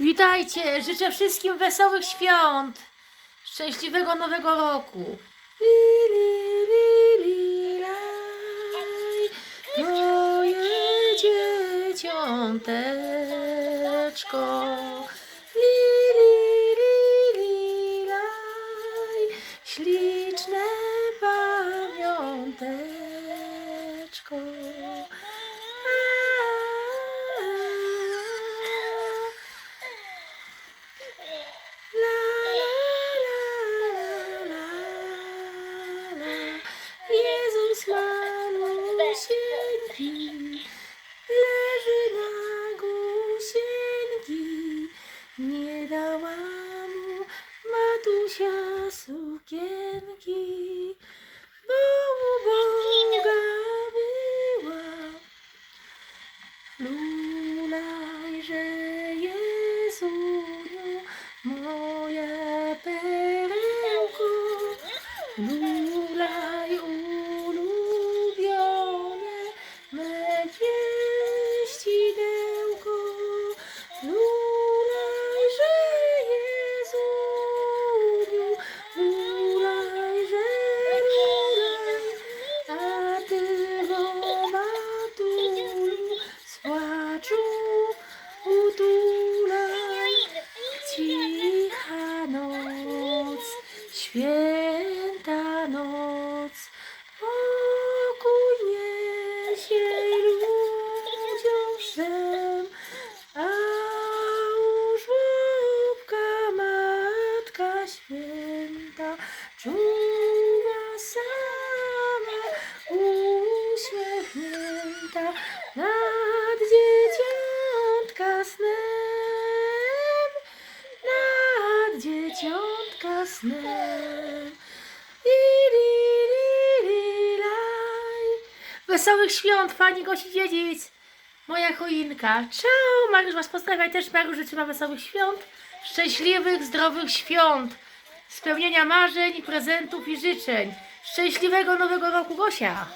Witajcie! Życzę wszystkim wesołych świąt! Szczęśliwego nowego roku! Moje dzieciąteczko Śliczne pamiąteczko Jezus malusieńki święta noc, pokój niesie ludziom wszem, a u żłobka Matka Święta czuwa sama uśmiechnięta nad dzieciątka snem, nad dzieciątka laj. Wesołych świąt, Pani Gosi Dziedzic, moja choinka. Ciao, Mariusz Was pozdrawia też Mariusz życzy Wam wesołych świąt, szczęśliwych, zdrowych świąt, spełnienia marzeń, prezentów i życzeń. Szczęśliwego Nowego Roku, Gosia!